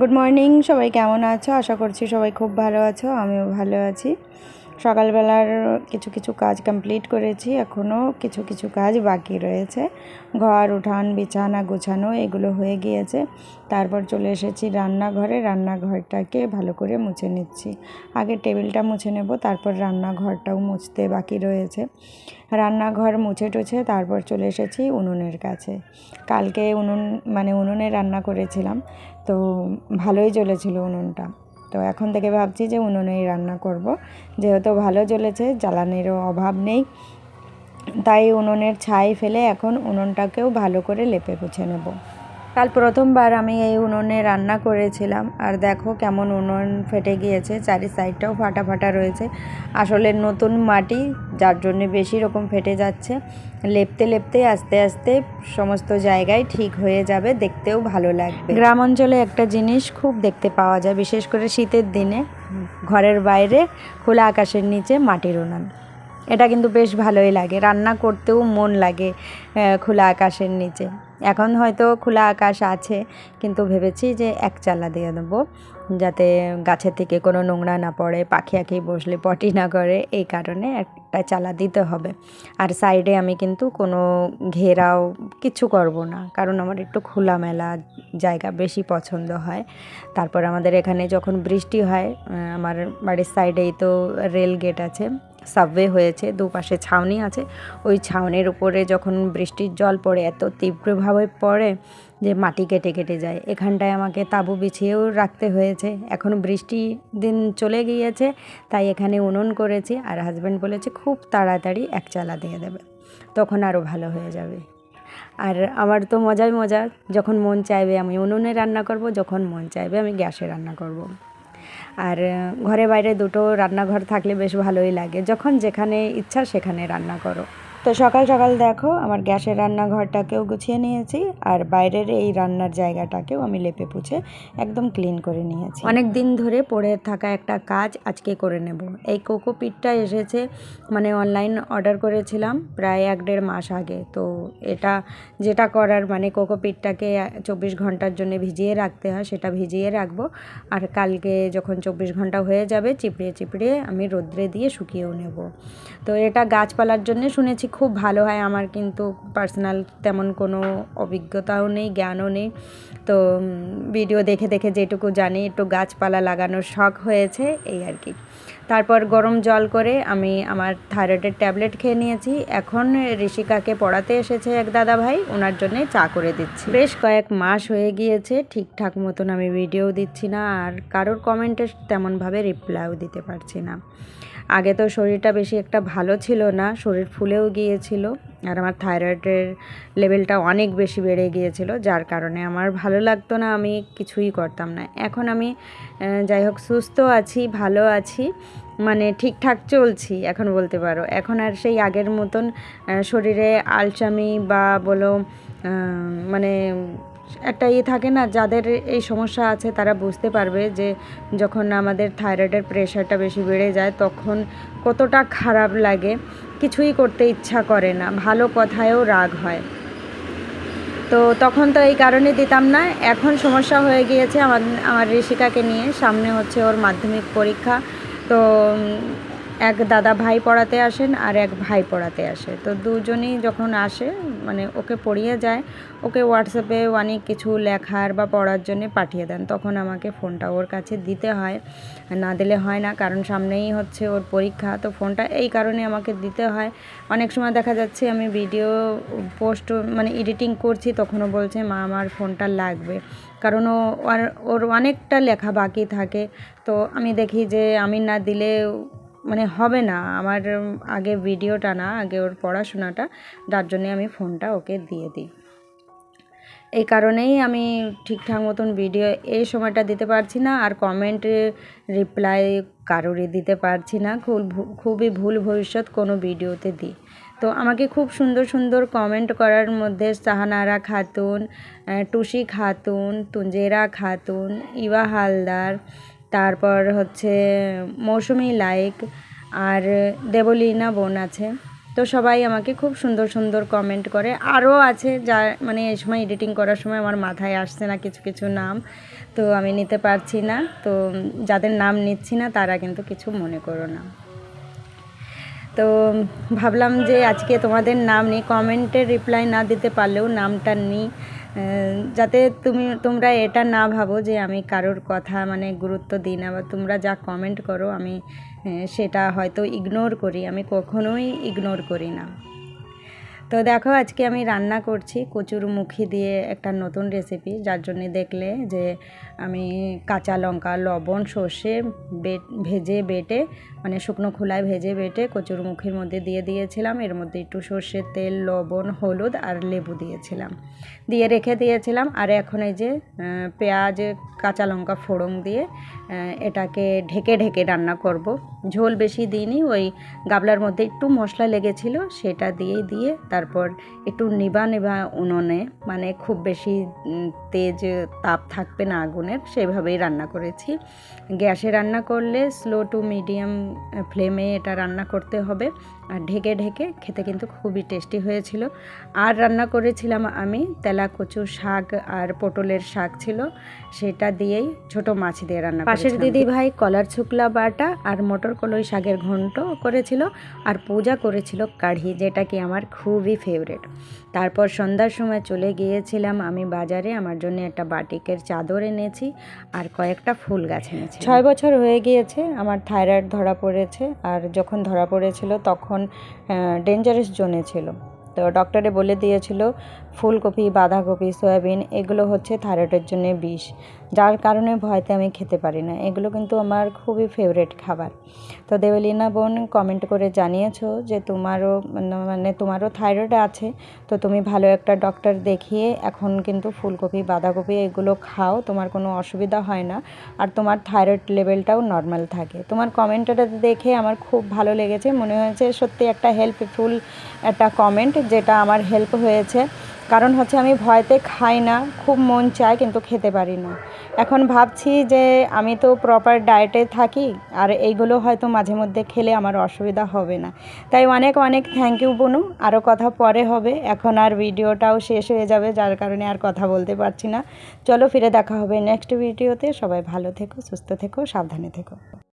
Good morning সবাই কেমন আছো? আশা করছি সবাই খুব ভালো আছো আমিও ভালো আছি। সকালবেলার কিছু কিছু কাজ কমপ্লিট করেছি এখনও কিছু কিছু কাজ বাকি রয়েছে। ঘর, উঠান, বিছানা, গোছানো, এগুলো হয়ে গিয়েছে। তারপর চলে এসেছি রান্নাঘরে, রান্নাঘরটাকে ভালো করে মুছে নিচ্ছি। আগে টেবিলটা মুছে নেব, তারপর রান্নাঘরটাও মুছতে বাকি রয়েছে। রান্নাঘর মুছে টুছে তারপর চলে এসেছি উনুনের কাছে। কালকে উনুন মানে উনুনে রান্না করেছিলাম, তো ভালোই জ্বলেছিল উনুনটা। তো এখন থেকে ভাবছি যে উনুনেই রান্না করব। যেহেতু ভালো জ্বলেছে, জ্বালানিরও অভাব নেই। তাই উনুনের ছাই ফেলে এখন উনুনটাকেও ভালো করে লেপে পুছে নেব। কাল প্রথমবার আমি এই উনুনে রান্না করেছিলাম। আর দেখো কেমন উনুন ফেটে গিয়েছে চারি সাইডটাও ফাটা ফাটা রয়েছে। আসলে নতুন মাটি, যার জন্য বেশি রকম ফেটে যাচ্ছে। লেপতে লেপতে, আস্তে আস্তে সমস্ত জায়গায় ঠিক হয়ে যাবে, দেখতেও ভালো লাগবে। গ্রাম অঞ্চলে একটা জিনিস খুব দেখতে পাওয়া যায়, বিশেষ করে শীতের দিনে। ঘরের বাইরে খোলা আকাশের নিচে মাটির উনুন। এটা কিন্তু বেশ ভালোই লাগে। রান্না করতেও মন লাগে খোলা আকাশের নিচে। এখন হয়তো খোলা আকাশ আছে, কিন্তু ভেবেছি যে এক চালা দিয়ে দেবো যাতে গাছের থেকে কোনো নোংরা না পড়ে, পাখি আঁকি বসলে পটি না করে, এই কারণে একটা চালা দিতে হবে। আর সাইডে আমি কিন্তু কোনো ঘেরাও কিছু করব না, কারণ আমার একটু খোলামেলা জায়গা বেশি পছন্দ হয়। তারপর আমাদের এখানে যখন বৃষ্টি হয় আমার বাড়ির সাইডেই তো রেল গেট আছে সাবওয়ে হয়েছে, দুপাশে ছাউনি আছে। ওই ছাউনির উপরে যখন বৃষ্টির জল পড়ে, এত তীব্রভাবে পড়ে যে মাটি কেটে কেটে যায়। এখানটায় আমাকে তাঁবু বিছিয়েও রাখতে হয়েছে। এখন বৃষ্টি দিন চলে গিয়েছে, তাই এখানে উনুন করেছি আর হাজব্যান্ড বলেছে, খুব তাড়াতাড়ি এক চালা দিয়ে দেবে, তখন আরও ভালো হয়ে যাবে। আর আমার তো মজাই মজা যখন মন চাইবে আমি উনুনে রান্না করব, যখন মন চাইবে আমি গ্যাসে রান্না করব। আর ঘরে বাইরে দুটো রান্নাঘর থাকলে বেশ ভালোই লাগে। যখন যেখানে ইচ্ছা সেখানে রান্না করো। তো সকাল সকাল দেখো, আমার গ্যাসের রান্নাঘরটাকেও গুছিয়ে নিয়েছি আর বাইরের এই রান্নার জায়গাটাকেও আমি লেপে পুছে একদম ক্লিন করে নিয়েছি। অনেক দিন ধরে পড়ে থাকা একটা কাজ আজকে করে নেব। এই কোকোপিটটা এসেছে মানে অনলাইন অর্ডার করেছিলাম প্রায় এক দেড় মাস আগে। তো এটা যেটা করার মানে কোকোপিটটাকে চব্বিশ ঘণ্টার জন্য ভিজিয়ে রাখতে হয়, সেটা ভিজিয়ে রাখব। আর কালকে যখন চব্বিশ ঘণ্টা হয়ে যাবে, চিপড়িয়ে চিপড়িয়ে আমি রোদ্রে দিয়ে শুকিয়েও নেব। তো এটা গাছপালার জন্য শুনেছি খুব ভালো হয় আমার কিন্তু পার্সোনাল তেমন কোনো অভিজ্ঞতাও নেই, জ্ঞানও নেই। তো ভিডিও দেখে দেখে যেটুকু জানি, একটু গাছপালা লাগানোর শখ হয়েছে, এই আর কি। তারপর গরম জল করে আমি আমার থাইরয়েডের ট্যাবলেট খেয়ে নিয়েছি। এখন ঋষিকাকে পড়াতে এসেছে এক দাদা ভাই ওনার জন্যে চা করে দিচ্ছি। বেশ কয়েক মাস হয়ে গিয়েছে, ঠিকঠাক মতন আমি ভিডিও দিচ্ছি না, আর কারোর কমেন্টে তেমনভাবে রিপ্লাইও দিতে পারছি না। আগে তো শরীরটা বেশি একটা ভালো ছিল না, শরীর ফুলেও গিয়েছিল, আর আমার থাইরয়েডের লেভেলটা অনেক বেশি বেড়ে গিয়েছিল, যার কারণে আমার ভালো লাগতো না, আমি কিছুই করতাম না। এখন আমি যাই হোক, সুস্থ আছি, ভালো আছি। মানে ঠিকঠাক চলছি, এখন বলতে পারো। এখন আর সেই আগের মতন শরীরে আলসামি বা বলো মানে একটা ইয়ে থাকে না, যাদের এই সমস্যা আছে তারা বুঝতে পারবে যে যখন আমাদের থাইরয়েডের প্রেশারটা বেশি বেড়ে যায় তখন কতটা খারাপ লাগে, কিছুই করতে ইচ্ছা করে না, ভালো কথায়ও রাগ হয়। তো তখন তো এই কারণে দিতাম না, এখন সমস্যা হয়ে গিয়েছে আমার আমার ঋষিকাকে নিয়ে, সামনে হচ্ছে ওর মাধ্যমিক পরীক্ষা। তো এক দাদা ভাই পড়াতে আসেন আর এক ভাই পড়াতে আসে। তো দুজনই যখন আসে মানে ওকে পড়িয়ে যায়, ওকে হোয়াটসঅ্যাপে অনেক কিছু লেখার বা পড়ার জন্য পাঠিয়ে দেন। তখন আমাকে ফোনটা ওর কাছে দিতে হয়, না দিলে হয় না, কারণ সামনেই হচ্ছে ওর পরীক্ষা। তো ফোনটা এই কারণে আমাকে দিতে হয়। অনেক সময় দেখা যাচ্ছে আমি ভিডিও পোস্ট মানে এডিটিং করছি, তখনও বলছে, মা, আমার ফোনটা লাগবে। কারণ ও ওর অনেকটা লেখা বাকি থাকে। তো আমি দেখি যে আমি না দিলে মানে হবে না। আমার আগে ভিডিওটা না, আগে ওর পড়াশোনাটা যার জন্যে আমি ফোনটা ওকে দিয়ে দিই। এই কারণেই আমি ঠিকঠাক মতন ভিডিও এই সময়টা দিতে পারছি না, আর কমেন্টে রিপ্লাই কারোরই দিতে পারছি না। খুব খুবই ভুল ভবিষ্যৎ কোনো ভিডিওতে দিই। তো আমাকে খুব সুন্দর সুন্দর কমেন্ট করার মধ্যে সাহানারা খাতুন টুসি খাতুন তুঞ্জেরা খাতুন, ইবা হালদার, তারপর হচ্ছে মৌসুমি লাইক আর দেবলীনা বোন আছে। তো সবাই আমাকে খুব সুন্দর সুন্দর কমেন্ট করে। আরও আছে যা মানে এই সময় এডিটিং করার সময় আমার মাথায় আসছে না কিছু কিছু নাম, তো আমি নিতে পারছি না। তো যাদের নাম নিচ্ছি না তারা কিন্তু কিছু মনে করো না। তো ভাবলাম যে আজকে তোমাদের নাম নিই কমেন্টের রিপ্লাই না দিতে পারলেও নামটা নিই যাতে তুমি, তোমরা এটা না ভাবো যে আমি কারোর কথা মানে গুরুত্ব দিই না বা তোমরা যা কমেন্ট করো আমি সেটা হয়তো ইগনোর করি। আমি কখনোই ইগনোর করি না। তো দেখো, আজকে আমি রান্না করছি কচুর মুখি দিয়ে একটা নতুন রেসিপি যার জন্যে দেখলে যে আমি কাঁচা লঙ্কা, লবণ, সর্ষে বেট ভেজে, বেটে মানে শুকনো খোলায় ভেজে বেটে কচুর মুখের মধ্যে দিয়ে দিয়েছিলাম। এর মধ্যে একটু সর্ষের তেল, লবণ, হলুদ আর লেবু দিয়েছিলাম। দিয়ে রেখে দিয়েছিলাম। আর এখন এই যে পেঁয়াজ, কাঁচা লঙ্কা ফোড়ন দিয়ে এটাকে ঢেকে ঢেকে রান্না করব। ঝোল বেশি দিইনি, ওই গাবলার মধ্যে একটু মশলা লেগেছিল, সেটা দিয়ে দিয়ে তারপর একটু নিবা নিবা উনুনে মানে খুব বেশি তেজ তাপ থাকবে না আগুনের, সেভাবেই রান্না করেছি। গ্যাসে রান্না করলে স্লো টু মিডিয়াম ফ্লেমে এটা রান্না করতে হবে। আর ঢেকে ঢেকে খেতে কিন্তু খুবই টেস্টি হয়েছিল। আর রান্না করেছিলাম আমি তেলা কচুর শাক আর পটলের শাক ছিল সেটা দিয়েই ছোট মাছ দিয়ে রান্না পাশের দিদি ভাই কলার শুকলা বাটা আর মটর কলই শাকের ঘন্ট করেছিল আর পূজা করেছিল কাঢ়ি যেটা কি আমার খুবই ফেভারেট তারপর সন্ধ্যার সময় চলে গিয়েছিলাম আমি বাজারে আমার জন্য একটা বাটিকের চাদর এনেছি আর কয়েকটা ফুল গাছ এনেছি ছয় বছর হয়ে গিয়েছে আমার থাইরয়েড ধরা পড়েছে আর যখন ধরা পড়েছিল তখন ডেঞ্জারাস জোনে ছিল। তো ডক্টরে বলে দিয়েছিল, ফুলকপি, বাঁধাকপি, সয়াবিন, এগুলো হচ্ছে থাইরয়েডের জন্য বিষ। যার কারণে ভয়তে আমি খেতে পারি না। এগুলো কিন্তু আমার খুবই ফেভারেট খাবার। তো দেবলীনা বোন কমেন্ট করে জানিয়েছো যে তোমারও, মানে- তোমারও থাইরয়েড আছে, তো তুমি ভালো একটা ডক্টর দেখিয়ে এখন কিন্তু ফুলকপি, বাঁধাকপি এগুলো খাও, তোমার কোনো অসুবিধা হয় না। আর তোমার থাইরয়েড লেভেলটাও নর্মাল থাকে। তোমার কমেন্টটা দেখে আমার খুব ভালো লেগেছে। মনে হয়েছে সত্যি একটা হেল্পফুল একটা কমেন্ট যেটা আমার হেল্প হয়েছে। কারণ হচ্ছে আমি ভয়তে খাই না, খুব মন চায় কিন্তু খেতে পারি না। এখন ভাবছি যে আমি তো প্রপার ডায়েটে থাকি, আর এইগুলো হয়তো মাঝে মধ্যে খেলে আমার অসুবিধা হবে না। তাই অনেক অনেক থ্যাংক ইউ বনু আরও কথা পরে হবে। এখন আর ভিডিওটাও শেষ হয়ে যাবে, যার কারণে আর কথা বলতে পারছি না। চলো ফিরে দেখা হবে নেক্সট ভিডিওতে সবাই ভালো থেকো, সুস্থ থেকো, সাবধানে থেকো।